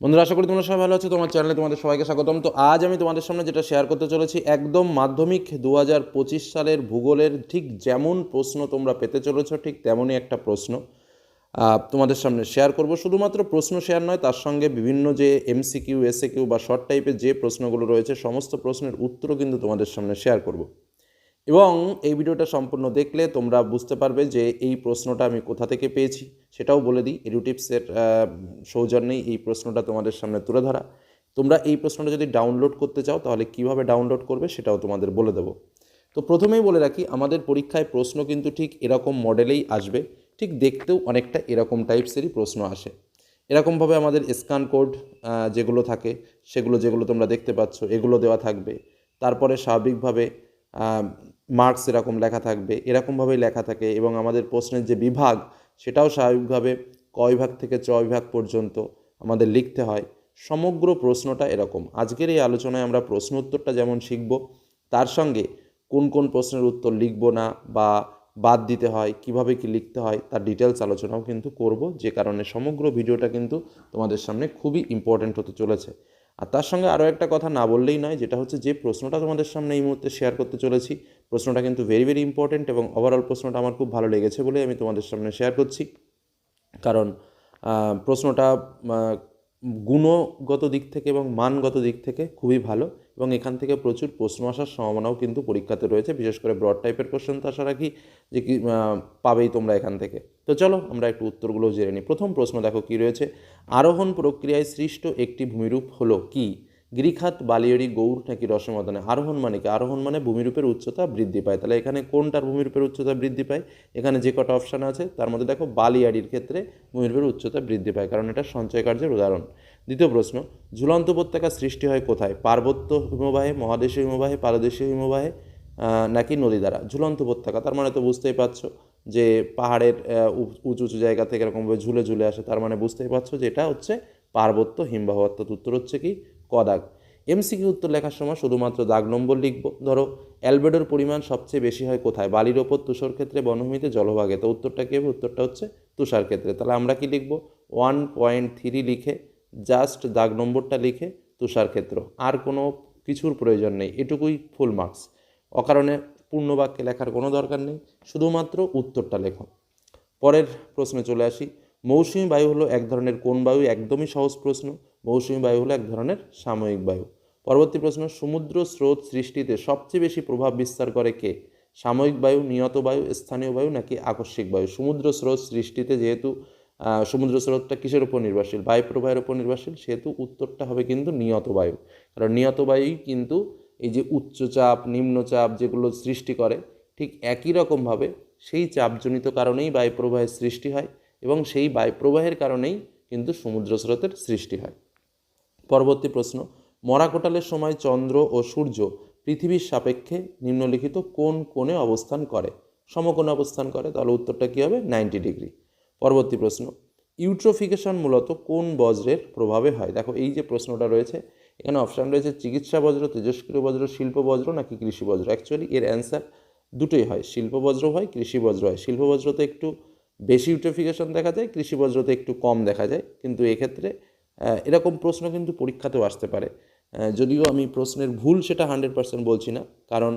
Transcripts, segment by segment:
বন্ধুরা, আশা করি তোমরা সবাই ভালো আছো। তোমার চ্যানেলে তোমাদের সবাইকে স্বাগতম। তো আজ আমি তোমাদের সামনে যেটা শেয়ার করতে চলেছি, একদম মাধ্যমিক দু হাজার পঁচিশ সালের ভূগোলের ঠিক যেমন প্রশ্ন তোমরা পেতে চলেছো, ঠিক তেমনই একটা প্রশ্ন তোমাদের সামনে শেয়ার করব। শুধুমাত্র প্রশ্ন শেয়ার নয়, তার সঙ্গে বিভিন্ন যে এমসিকিউ এসএ কিউ বা শর্ট টাইপের যে প্রশ্নগুলো রয়েছে, সমস্ত প্রশ্নের উত্তরও কিন্তু তোমাদের সামনে শেয়ার করব। এবং এই ভিডিওটা সম্পূর্ণ দেখলে তোমরা বুঝতে পারবে যে এই প্রশ্নটা আমি কোথা থেকে পেয়েছি। সেটাও বলে দিই এডুটিপসের সৌজন্যেই এই প্রশ্নটা তোমাদের সামনে তুলে ধরা। তোমরা এই প্রশ্নটা যদি ডাউনলোড করতে চাও, তাহলে কীভাবে ডাউনলোড করবে সেটাও তোমাদের বলে দেবো। তো প্রথমেই বলে রাখি, আমাদের পরীক্ষায় প্রশ্ন কিন্তু ঠিক এরকম মডেলেই আসবে, ঠিক দেখতেও অনেকটা এরকম টাইপসেরই প্রশ্ন আসে। এরকমভাবে আমাদের স্ক্যান কোড যেগুলো থাকে, সেগুলো যেগুলো তোমরা দেখতে পাচ্ছ, এগুলো দেওয়া থাকবে। তারপরে স্বাভাবিকভাবে মার্কস এরকম লেখা থাকবে, এরকমভাবেই লেখা থাকে এবং আমাদের প্রশ্নের যে বিভাগ সেটাও স্বাভাবিকভাবে ক বিভাগ থেকে চ বিভাগ পর্যন্ত আমাদের লিখতে হয়। সমগ্র প্রশ্নটা এরকম। আজকের এই আলোচনায় আমরা প্রশ্ন উত্তরটা যেমন শিখব, তার সঙ্গে কোন কোন প্রশ্নের উত্তর লিখব না বা বাদ দিতে হয়, কীভাবে কি লিখতে হয়, তার ডিটেলস আলোচনাও কিন্তু করব। যে কারণে সমগ্র ভিডিওটা কিন্তু তোমাদের সামনে খুবই ইম্পর্ট্যান্ট হতে চলেছে। আর তার সঙ্গে আরও একটা কথা না বললেই নয়, যেটা হচ্ছে যে প্রশ্নটা তোমাদের সামনে এই মুহূর্তে শেয়ার করতে চলেছি। প্রশ্নটা কিন্তু ভেরি ভেরি ইম্পর্ট্যান্ট এবং ওভারঅল প্রশ্নটা আমার খুব ভালো লেগেছে বলে আমি তোমাদের সামনে শেয়ার করছি। কারণ প্রশ্নটা গুণগত দিক থেকে এবং মানগত দিক থেকে খুবই ভালো। এবং এখান থেকে প্রচুর প্রশ্ন আসার সম্ভাবনাও কিন্তু পরীক্ষাতে রয়েছে। বিশেষ করে ব্রড টাইপের কোশ্চেন তো আশা রাখি যে কি পাবেই তোমরা এখান থেকে। তো চলো, আমরা একটু উত্তরগুলো জেনে নিই। প্রথম প্রশ্ন দেখো, কি রয়েছে? আরোহণ প্রক্রিয়ায় সৃষ্ট একটি ভূমিরূপ হলো কি? গিরিখাত বালিয়াড়ি, গৌর নাকি রসমদনে? আরোহণ মানে কি? আরোহণ মানে ভূমিরূপের উচ্চতা বৃদ্ধি পায়। তাহলে এখানে কোনটার ভূমিরূপের উচ্চতা বৃদ্ধি পায়? এখানে যে কটা অপশান আছে, তার মধ্যে দেখো, বালিয়াড়ির ক্ষেত্রে ভূমিরূপের উচ্চতা বৃদ্ধি পায়। কারণ এটা সঞ্চয় কার্যের উদাহরণ। দ্বিতীয় প্রশ্ন, ঝুলন্ত উপত্যকা সৃষ্টি হয় কোথায়? পার্বত্য হিমবাহে, মহাদেশীয় হিমবাহে, পারদেশীয় হিমবাহে নাকি নদী দ্বারা? ঝুলন্ত উপত্যকা, তার মানে তো বুঝতেই পারছ যে পাহাড়ের উঁচু উঁচু জায়গা থেকে এরকমভাবে ঝুলে ঝুলে আসে, তার মানে বুঝতেই পারছ যে এটা হচ্ছে পার্বত্য হিমবাহ। অর্থাৎ উত্তর হচ্ছে কি? ক দাগ এমসিকিউ উত্তর লেখার সময় শুধুমাত্র দাগ নম্বর লিখব। ধরো, অ্যালবেডোর পরিমাণ সবচেয়ে বেশি হয় কোথায়? বালির ওপর, তুষার ক্ষেত্রে, বনভূমিতে, জলভাগে। তো উত্তরটা কী হবে? উত্তরটা হচ্ছে তুষার ক্ষেত্রে। তাহলে আমরা কি লিখব? ওয়ান পয়েন্ট থ্রি লিখে জাস্ট দাগ নম্বরটা লিখে তুষার ক্ষেত্র। আর কোনো কিছুর প্রয়োজন নেই, এটুকুই ফুল মার্কস অকারণে পূর্ণ বাক্যে লেখার কোনো দরকার নেই, শুধুমাত্র উত্তরটা লেখো। পরের প্রশ্নে চলে আসি। মৌসুমী বায়ু হলো এক ধরনের কোন বায়ু? একদমই সহজ প্রশ্ন। মৌসুমী বায়ু হলো এক ধরনের সাময়িক বায়ু। পরবর্তী প্রশ্ন, সমুদ্র স্রোত সৃষ্টিতে সবচেয়ে বেশি প্রভাব বিস্তার করে কে? সাময়িক বায়ু, নিয়ত বায়ু, স্থানীয় বায়ু নাকি আকস্মিক বায়ু? সমুদ্র স্রোত সৃষ্টিতে যেহেতু সমুদ্র স্রোতটা কিসের উপর নির্ভরশীল? বায়ু প্রবাহের উপর নির্ভরশীল? সেহেতু উত্তরটা হবে কিন্তু নিয়ত বায়ু। কারণ নিয়ত বায়ুই কিন্তু এই যে উচ্চচাপ, নিম্নচাপ যেগুলো সৃষ্টি করে, ঠিক একই রকমভাবে সেই চাপজনিত কারণেই বায়ুপ্রবাহের সৃষ্টি হয় এবং সেই বায়ুপ্রবাহের কারণেই কিন্তু সমুদ্র স্রোতের সৃষ্টি হয়। পরবর্তী প্রশ্ন, মরাকোটালের সময় চন্দ্র ও সূর্য পৃথিবীর সাপেক্ষে নিম্নলিখিত কোন কোণে অবস্থান করে? সমকোণে অবস্থান করে, তাহলে উত্তরটা কী হবে? Ninety degree. পরবর্তী প্রশ্ন, ইউট্রোফিকেশন মূলত কোন বজ্রের প্রভাবে হয়? দেখো, এই যে প্রশ্নটা রয়েছে, এখানে অপশান রয়েছে চিকিৎসা বজ্র, তেজস্ক্রিয় বজ্র, শিল্প বজ্র নাকি কৃষি বজ্র? অ্যাকচুয়ালি এর অ্যান্সার দুটোই হয়। শিল্প বজ্র হয়, কৃষি বজ্র হয়। শিল্প বজ্রতে একটু বেশি ইউট্রোফিকেশন দেখা যায়, কৃষি বজ্রতে একটু কম দেখা যায়। কিন্তু এক্ষেত্রে এরকম প্রশ্ন কিন্তু পরীক্ষাতেও আসতে পারে। যদিও আমি প্রশ্নের ভুল সেটা হান্ড্রেড পার্সেন্ট বলছি না, কারণ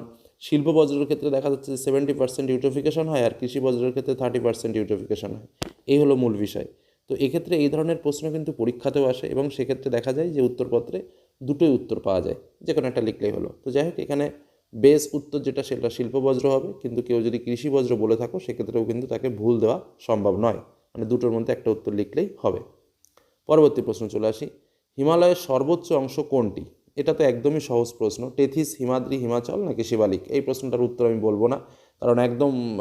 শিল্প বজ্রের ক্ষেত্রে দেখা যাচ্ছে যে সেভেন্টি পার্সেন্ট ইউট্রোফিকেশন হয় আর কৃষি বজ্রের ক্ষেত্রে থার্টি পার্সেন্ট ইউট্রোফিকেশন হয়। এই হলো মূল বিষয়। তো এক্ষেত্রে এই ধরনের প্রশ্ন কিন্তু পরীক্ষাতেও আসে এবং সেক্ষেত্রে দেখা যায় যে উত্তরপত্রে দুটোই উত্তর পাওয়া যায় যে কোনো একটা লিখলেই হলো। তো যাই হোক, এখানে বেস উত্তর যেটা সেটা শিল্প বজ্র হবে, কিন্তু কেউ যদি কৃষি বজ্র বলে থাকো, সেক্ষেত্রেও কিন্তু তাকে ভুল দেওয়া সম্ভব নয়। মানে দুটোর মধ্যে একটা উত্তর লিখলেই হবে। পরবর্তী প্রশ্ন চলে আসি। হিমালয়ের সর্বোচ্চ অংশ কোনটি? এটা তো একদমই সহজ প্রশ্ন। টেথিস, হিমাদ্রি, হিমাচল নাকি শিবালিক? এই প্রশ্নটার উত্তর আমি বলব না। কারণ একদম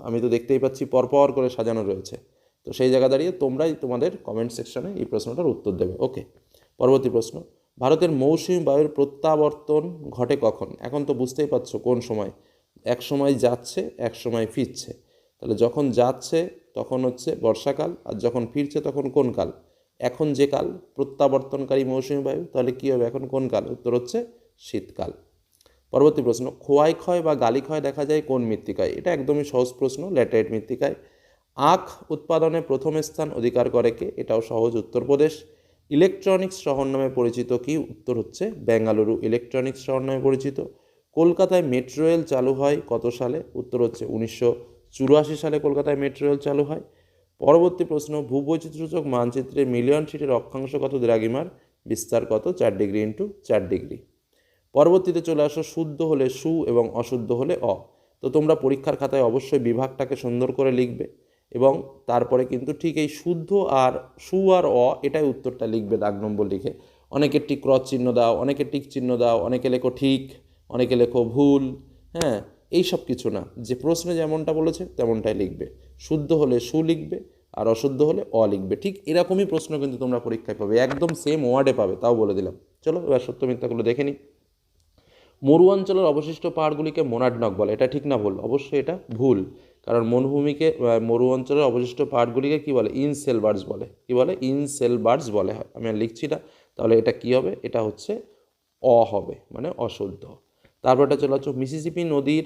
আমি তো দেখতেই পাচ্ছি পরপর করে সাজানো রয়েছে। তো সেই জায়গা দাঁড়িয়ে তোমরাই তোমাদের কমেন্ট সেকশনে এই প্রশ্নটার উত্তর দেবে। ওকে পরবর্তী প্রশ্ন। ভারতের মৌসুমী বায়ুর প্রত্যাবর্তন ঘটে কখন? এখন তো বুঝতেই পারছ কোন সময়। এক সময় যাচ্ছে, এক সময় ফিরছে। তাহলে যখন যাচ্ছে, তখন হচ্ছে বর্ষাকাল, আর যখন ফিরছে, তখন কোন কাল? এখন যে কাল, প্রত্যাবর্তনকারী মৌসুমী বায়ু, তাহলে কী হবে এখন কোন কাল? উত্তর হচ্ছে শীতকাল। পরবর্তী প্রশ্ন, খোয়াই ক্ষয় বা গালি ক্ষয় দেখা যায় কোন মৃত্তিকায়? এটা একদমই সহজ প্রশ্ন, ল্যাটারাইট মৃত্তিকায়। আখ উৎপাদনে প্রথম স্থান অধিকার করে কে? এটাও সহজ উত্তরপ্রদেশ। ইলেকট্রনিক্স শহর নামে পরিচিত কি? উত্তর হচ্ছে বেঙ্গালুরু। ইলেকট্রনিক্স শহর নামে পরিচিত। কলকাতায় মেট্রো রেল চালু হয় কত সালে? উত্তর হচ্ছে উনিশশো চুরাশি সালে কলকাতায় মেট্রো রেল চালু হয়। পরবর্তী প্রশ্ন, ভূবৈচিত্র্যসূচক মানচিত্রে মিলিয়ন সিটের অক্ষাংশ কত দ্রাঘিমার? বিস্তার কত? চার ডিগ্রি ইন্টু চার ডিগ্রি। পরবর্তীতে চলে আসো শুদ্ধ হলে সু এবং অশুদ্ধ হলে অ। তো তোমরা পরীক্ষার খাতায় অবশ্যই বিভাগটাকে সুন্দর করে লিখবে এবং তারপরে কিন্তু ঠিক এই শুদ্ধ আর সু আর অ এটাই উত্তরটা লিখবে দাগ নম্বর লিখে। অনেকে টিক ক্রস চিহ্ন দাও, অনেকে টিক চিহ্ন দাও, অনেকে লেখো ঠিক, অনেকে লেখো ভুল হ্যাঁ এই সব কিছু না। যে প্রশ্নে যেমনটা বলেছে তেমনটাই লিখবে। শুদ্ধ হলে সু লিখবে আর অশুদ্ধ হলে অ লিখবে। ঠিক এরকমই প্রশ্ন কিন্তু তোমরা পরীক্ষায় পাবে। একদম সেম ওয়ার্ডে পাবে, তাও বলে দিলাম। চলো এবার সত্য মিথ্যাগুলো দেখে নিই। মরু অঞ্চলের অবশিষ্ট পাহাড়গুলিকে মোনাডনক বলে। এটা ঠিক না ভুল? অবশ্যই এটা ভুল। কারণ মরুভূমিকে মরু অঞ্চলের অবশিষ্ট পাহাড়গুলিকে কি বলে? ইনসেলবার্ডস বলে। কি বলে? ইনসেলবার্ডস বলে হয়। আমি আর লিখছি না। তাহলে এটা কি হবে? এটা হচ্ছে অ হবে মানে অশুদ্ধ। তারপর এটা চলে হচ্ছে মিসিসিপি নদীর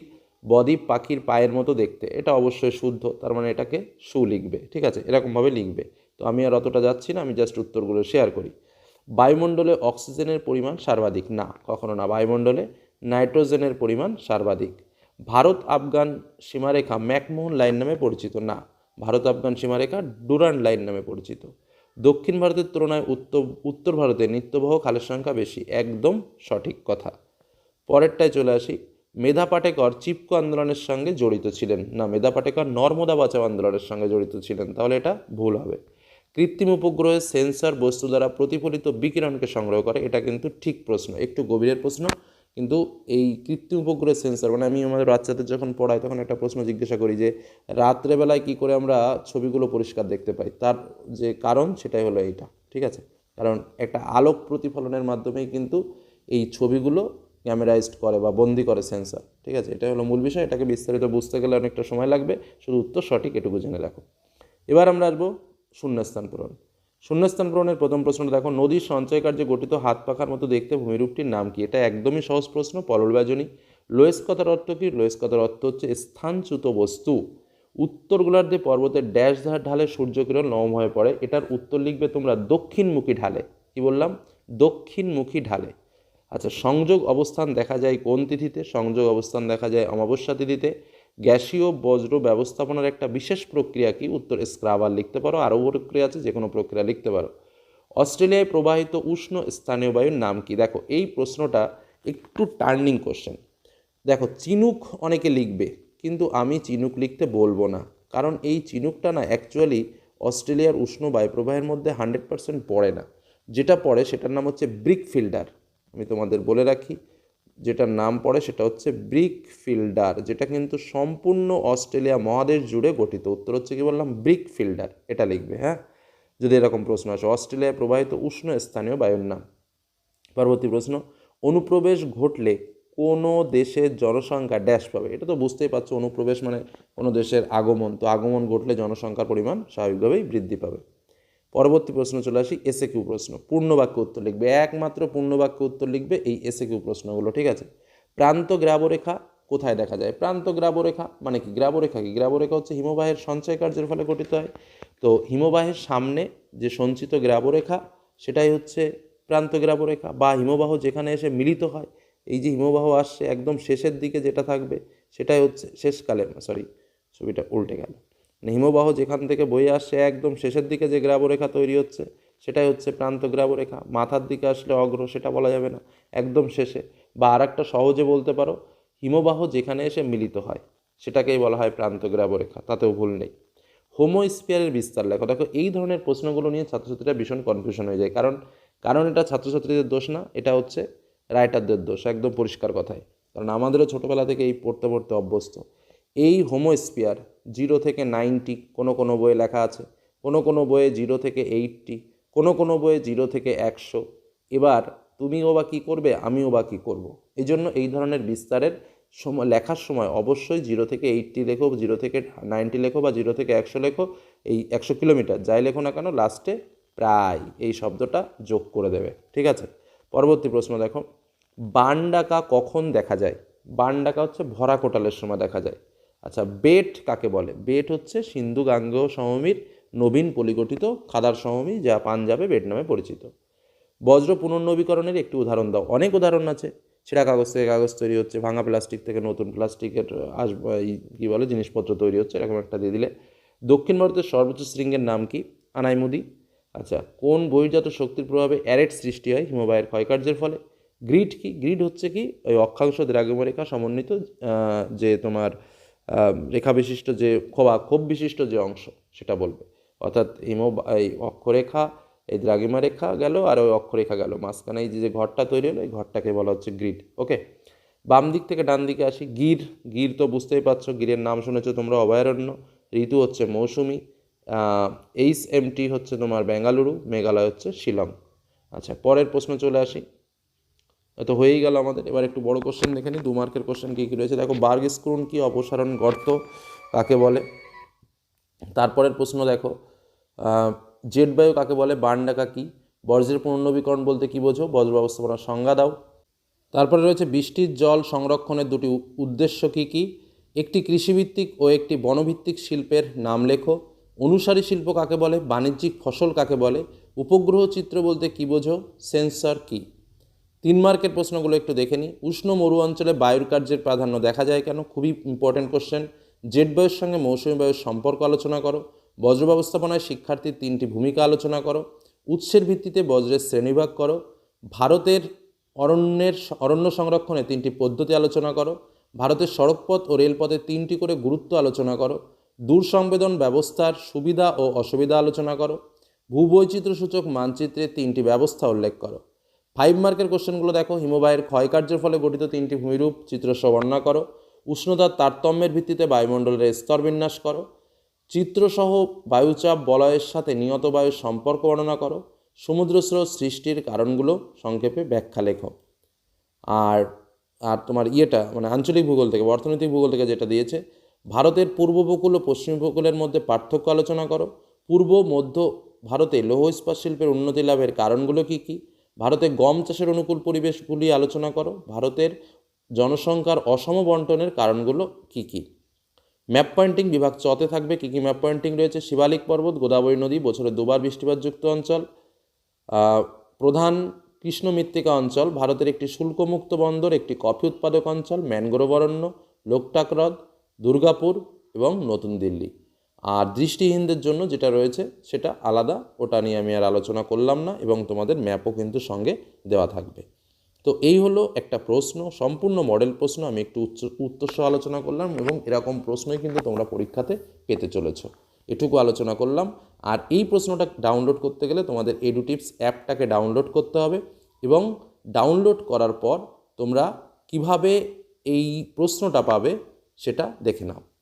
বদ্বীপ পাখির পায়ের মতো দেখতে। এটা অবশ্যই শুদ্ধ। তার মানে এটাকে সু লিখবে। ঠিক আছে? এরকমভাবে লিখবে। তো আমি আর অতটা যাচ্ছি না। আমি জাস্ট উত্তরগুলো শেয়ার করি। বায়ুমণ্ডলে অক্সিজেনের পরিমাণ সর্বাধিক? না, কখনো না। বায়ুমণ্ডলে নাইট্রোজেনের পরিমাণ সর্বাধিক। ভারত আফগান সীমারেখা ম্যাকমোহন লাইন নামে পরিচিত। না, ভারত আফগান সীমারেখা ডুরান্ড লাইন নামে পরিচিত। দক্ষিণ ভারতের তুলনায় উত্তর উত্তর ভারতে নিত্যবহ খালের সংখ্যা বেশি, একদম সঠিক কথা। পরেরটায় চলে আসি, মেধা পাটেকর চিপকো আন্দোলনের সঙ্গে জড়িত ছিলেন। না, মেধা পাটেকর নর্মদা বাঁচাও আন্দোলনের সঙ্গে জড়িত ছিলেন, তাহলে এটা ভুল হবে। কৃত্রিম উপগ্রহের সেন্সর বস্তু দ্বারা প্রতিফলিত বিকিরণকে সংগ্রহ করে, এটা কিন্তু ঠিক প্রশ্ন, একটু গভীরের প্রশ্ন। কিন্তু এই কৃত্রিম উপগ্রহের সেন্সর মানে আমি আমাদের বাচ্চাদের যখন পড়াই, তখন একটা প্রশ্ন জিজ্ঞাসা করি যে, রাত্রেবেলায় কী করে আমরা ছবিগুলো পরিষ্কার দেখতে পাই? তার যে কারণ সেটাই হলো এইটা, ঠিক আছে? কারণ একটা আলোক প্রতিফলনের মাধ্যমেই কিন্তু এই ছবিগুলো ক্যামেরাইজড করে বা বন্দি করে সেন্সর ঠিক আছে? এটা হলো মূল বিষয়, এটাকে বিস্তারিত বুঝতে গেলে অনেকটা সময় লাগবে। শুধু উত্তর সঠিক এটুকু জেনে রাখো। এবার আমরা আসব শূন্যস্থান পূরণ। শূন্যস্থান পূরণের প্রথম প্রশ্নটা দেখো, নদীর সঞ্চয় কার্যে গঠিত হাত পাখার মতো দেখতে ভূমিরূপটির নাম কি? এটা একদমই সহজ প্রশ্ন পললবাজনী লোয়েস কথার অর্থ কি? লোয়েস কথার অর্থ হচ্ছে স্থানচ্যুত বস্তু। উত্তর গোলার্ধে পর্বতের ড্যাশ ধার ঢালে সূর্যকিরণ নরম হয়ে পড়ে, এটার উত্তর লিখবে তোমরা দক্ষিণমুখী ঢালে। কি বললাম? দক্ষিণমুখী ঢালে। আচ্ছা সংযোগ অবস্থান দেখা যায় কোন তিথিতে? সংযোগ অবস্থান দেখা যায় অমাবস্যা তিথিতে। গ্যাসীয় বজ্র ব্যবস্থাপনার একটা বিশেষ প্রক্রিয়া কি? উত্তর, স্ক্রাবার লিখতে পারো, আরও প্রক্রিয়া আছে যে কোনো প্রক্রিয়া লিখতে পারো। অস্ট্রেলিয়ায় প্রবাহিত উষ্ণ স্থানীয় বায়ুর নাম কি? দেখো, এই প্রশ্নটা একটু টার্নিং কোশ্চেন দেখো, চিনুক অনেকে লিখবে, কিন্তু আমি চিনুক লিখতে বলব না। কারণ এই চিনুকটা না অ্যাকচুয়ালি অস্ট্রেলিয়ার উষ্ণ বায়ুপ্রবাহের মধ্যে হান্ড্রেড পার্সেন্ট পড়ে না। যেটা পড়ে সেটার নাম হচ্ছে ব্রিক ফিল্ডার। আমি তোমাদের বলে রাখি যেটার নাম পড়ে সেটা হচ্ছে ব্রিক ফিল্ডার, যেটা কিন্তু সম্পূর্ণ অস্ট্রেলিয়া মহাদেশ জুড়ে গঠিত। উত্তর হচ্ছে কি বললাম? ব্রিক ফিল্ডার, এটা লিখবে হ্যাঁ? যদি এরকম প্রশ্ন আসে, অস্ট্রেলিয়ায় প্রবাহিত উষ্ণ স্থানীয় বায়ুর নাম। পরবর্তী প্রশ্ন, অনুপ্রবেশ ঘটলে কোনো দেশের জনসংখ্যা ড্যাশ পাবে? এটা তো বুঝতেই পারছ, অনুপ্রবেশ মানে কোনো দেশের আগমন। তো আগমন ঘটলে জনসংখ্যার পরিমাণ স্বাভাবিকভাবেই বৃদ্ধি পাবে। পরবর্তী প্রশ্ন চলে আসি এসে কিউ প্রশ্ন। পূর্ণবাক্য উত্তর লিখবে। একমাত্র পূর্ণবাক্য উত্তর লিখবে এই এসে কিউ প্রশ্নগুলো, ঠিক আছে? প্রান্ত গ্রাবরেখা কোথায় দেখা যায়? প্রান্ত গ্রাবরেখা মানে কি? গ্রাবরেখা কি? গ্রাবরেখা হচ্ছে হিমবাহের সঞ্চয় কার্যের ফলে গঠিত হয়। তো হিমবাহের সামনে যে সঞ্চিত গ্রাবরেখা, সেটাই হচ্ছে প্রান্ত গ্রাবরেখা বা হিমবাহ যেখানে এসে মিলিত হয়। এই যে হিমবাহ আসছে একদম শেষের দিকে যেটা থাকবে, সেটাই হচ্ছে শেষকালে সরি, ছবিটা উল্টে গেল। হিমবাহ যেখান থেকে বয়ে আসছে, একদম শেষের দিকে যে গ্রাবরেখা তৈরি হচ্ছে, সেটাই হচ্ছে প্রান্ত গ্রাবরেখা। মাথার দিকে আসলে অগ্র, সেটা বলা যাবে না, একদম শেষে। বা আর একটা সহজে বলতে পারো, হিমবাহ যেখানে এসে মিলিত হয়, সেটাকেই বলা হয় প্রান্ত গ্রাবরেখা, তাতেও ভুল নেই। হোমোস্পিয়ারের বিস্তার লেখো। দেখো, এই ধরনের প্রশ্নগুলো নিয়ে ছাত্রছাত্রীরা ভীষণ কনফিউশন হয়ে যায়। কারণ কারণ এটা ছাত্রছাত্রীদের দোষ না, এটা হচ্ছে রাইটারদের দোষ, একদম পরিষ্কার কথায় কারণ আমাদেরও ছোটোবেলা থেকে এই পড়তে পড়তে অভ্যস্ত। এই হোমোস্পিয়ার জিরো থেকে নাইনটি, কোনো কোনো বইয়ে লেখা আছে, কোনো কোনো বইয়ে জিরো থেকে এইটটি, কোনো কোনো বইয়ে জিরো থেকে একশো। এবার তুমিও বা কী করবে, আমিও বা কী করব? এই জন্য এই ধরনের বিস্তারের সময় লেখার সময় অবশ্যই জিরো থেকে এইটটি লেখো, জিরো থেকে নাইনটি লেখো বা জিরো থেকে একশো লেখো, এই একশো কিলোমিটার, যাই লেখো না কেন, লাস্টে প্রায় এই শব্দটা যোগ করে দেবে, ঠিক আছে? পরবর্তী প্রশ্ন দেখো বান ডাকা কখন দেখা যায়? বান ডাকা হচ্ছে ভরা কোটালের সময় দেখা যায়। আচ্ছা বেট কাকে বলে? বেট হচ্ছে সিন্ধু গাঙ্গেয় সমভূমির নবীন পলিগঠিত খাদার সমভূমি যা পাঞ্জাবে বেট নামে পরিচিত। বজ্র পুনর্নবীকরণের একটি উদাহরণ দাও। অনেক উদাহরণ আছে। ছেঁড়া কাগজ থেকে কাগজ তৈরি হচ্ছে, ভাঙা প্লাস্টিক থেকে নতুন প্লাস্টিকের আস কী বলে, জিনিসপত্র তৈরি হচ্ছে, এরকম একটা দিয়ে দিলে। দক্ষিণ ভারতের সর্বোচ্চ শৃঙ্গের নাম কি? আনাইমুদি। আচ্ছা কোন বহির্জাত শক্তির প্রভাবে অ্যারেট সৃষ্টি হয়? হিমবাহের ক্ষয়কার্যের ফলে। গ্রিড কি? গ্রিড হচ্ছে কি? ওই অক্ষাংশ দ্রাঘিমা সমন্বিত যে তোমার রেখা বিশিষ্ট যে খোবা ক্ষোভ বিশিষ্ট যে অংশ, সেটা বলবে। অর্থাৎ হিম, এই অক্ষরেখা, এই দ্রাগিমা রেখা গেল আর ওই অক্ষরেখা গেল। মাঝখানে এই যে ঘরটা তৈরি হলো, এই ঘরটাকে বলা হচ্ছে গ্রিড, ওকে? বাম দিক থেকে ডান দিকে আসি, গির গির তো বুঝতেই পারছ, গিরের নাম শুনেছো তোমরা, অভয়ারণ্য। ঋতু হচ্ছে মৌসুমি এইচ এম টি হচ্ছে তোমার বেঙ্গালুরু, মেঘালয় হচ্ছে শিলং। আচ্ছা পরের প্রশ্ন চলে আসি। তো হয়েই গেল আমাদের। এবার একটু বড় কোশ্চেন দেখে নিই, দু মার্কের কোশ্চেন কী কী রয়েছে? দেখো বার্গ স্ক্রুন কি অপসারণ গর্ত, কাকে বলে? তারপরের প্রশ্ন দেখো জেট বায়ু কাকে বলে? বার্ন ডাকা কী? বর্জ্যের পুনর্নবীকরণ বলতে কী বোঝো? বজ্র ব্যবস্থাপনার সংজ্ঞা দাও। তারপরে রয়েছে, বৃষ্টির জল সংরক্ষণের দুটি উদ্দেশ্য কী কী? একটি কৃষিভিত্তিক ও একটি বনভিত্তিক শিল্পের নাম লেখো। অনুসারী শিল্প কাকে বলে? বাণিজ্যিক ফসল কাকে বলে? উপগ্রহ চিত্র বলতে কী বোঝো? সেন্সর কী? তিন মার্কের প্রশ্নগুলো একটু দেখে নিই। উষ্ণ মরু অঞ্চলে বায়ুর কার্যের প্রাধান্য দেখা যায় কেন? খুবই ইম্পর্টেন্ট কোশ্চেন জেট বায়ুর সঙ্গে মৌসুমী বায়ুর সম্পর্ক আলোচনা করো। বজ্র ব্যবস্থাপনায় শিক্ষার্থীর তিনটি ভূমিকা আলোচনা করো। উৎসের ভিত্তিতে বজ্রের শ্রেণীভাগ করো। ভারতের অরণ্যের অরণ্য সংরক্ষণে তিনটি পদ্ধতি আলোচনা করো। ভারতের সড়কপথ ও রেলপথে তিনটি করে গুরুত্ব আলোচনা করো। দূর সংবেদন ব্যবস্থার সুবিধা ও অসুবিধা আলোচনা করো। ভূবৈচিত্র্যসূচক মানচিত্রে তিনটি ব্যবস্থা উল্লেখ করো। ফাইভ মার্কের কোশ্চেনগুলো দেখো, হিমবাহের ক্ষয়কার্যের ফলে গঠিত তিনটি ভূমিরূপ চিত্রসহ বর্ণনা করো। উষ্ণতার তারতম্যের ভিত্তিতে বায়ুমণ্ডলের স্তর বিন্যাস করো। চিত্রসহ বায়ুচাপ বলয়ের সাথে নিয়ত বায়ুর সম্পর্ক বর্ণনা করো। সমুদ্রস্রোত সৃষ্টির কারণগুলো সংক্ষেপে ব্যাখ্যা লেখো। আর আর তোমার ইয়েটা মানে আঞ্চলিক ভূগোল থেকে, অর্থনৈতিক ভূগোল থেকে যেটা দিয়েছে, ভারতের পূর্ব উপকূল ও পশ্চিম উপকূলের মধ্যে পার্থক্য আলোচনা করো। পূর্ব, মধ্য ভারতে লৌহ ইস্পাত শিল্পের উন্নতি লাভের কারণগুলো কী কী? ভারতে গম চাষের অনুকূল পরিবেশগুলি আলোচনা করো। ভারতের জনসংখ্যার অসম বন্টনের কারণগুলো কী কী? ম্যাপ পয়েন্টিং বিভাগ চতে থাকবে। কী কী ম্যাপ পয়েন্টিং রয়েছে? শিবালিক পর্বত, গোদাবরী নদী, বছরে দুবার বৃষ্টিপাতযুক্ত অঞ্চল। প্রধান কৃষ্ণ মৃত্তিকা অঞ্চল, ভারতের একটি শুল্কমুক্ত বন্দর, একটি কফি উৎপাদক অঞ্চল, ম্যানগ্রোভ অরণ্য, লোকটাক হ্রদ, দুর্গাপুর এবং নতুন দিল্লি। আর দৃষ্টিহীনদের জন্য যেটা রয়েছে সেটা আলাদা, ওটা নিয়ে আমি আর আলোচনা করলাম না এবং তোমাদের ম্যাপও কিন্তু সঙ্গে দেওয়া থাকবে। তো এই হলো একটা প্রশ্ন, সম্পূর্ণ মডেল প্রশ্ন, আমি একটু উচ্চ উত্তরসহ আলোচনা করলাম এবং এরকম প্রশ্নই কিন্তু তোমরা পরীক্ষাতে পেতে চলেছো। এটুকু আলোচনা করলাম। আর এই প্রশ্নটা ডাউনলোড করতে গেলে তোমাদের এডুটিপস অ্যাপটাকে ডাউনলোড করতে হবে এবং ডাউনলোড করার পর তোমরা কীভাবে এই প্রশ্নটা পাবে সেটা দেখে নাও।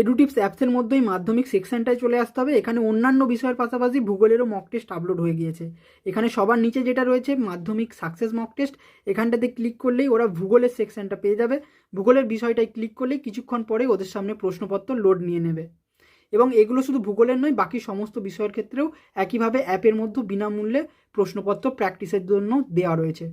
এডুটিপস অ্যাপসের মধ্যেই মাধ্যমিক সেকশনটায় চলে আসতে হবে। এখানে অন্যান্য বিষয়ের পাশাপাশি ভূগোলেরও মক টেস্ট আপলোড হয়ে গিয়েছে। এখানে সবার নিচে যেটা রয়েছে, মাধ্যমিক সাকসেস মক টেস্ট এখানটাতে ক্লিক করলেই ওরা ভূগোলের সেকশনটা পেয়ে যাবে। ভূগোলের বিষয়টায় ক্লিক করলেই কিছুক্ষণ পরে ওদের সামনে প্রশ্নপত্র লোড নিয়ে নেবে। এবং এগুলো শুধু ভূগোলের নয়, বাকি সমস্ত বিষয়ের ক্ষেত্রেও একইভাবে অ্যাপের মধ্যে বিনামূল্যে প্রশ্নপত্র প্র্যাকটিসের জন্য দেওয়া রয়েছে।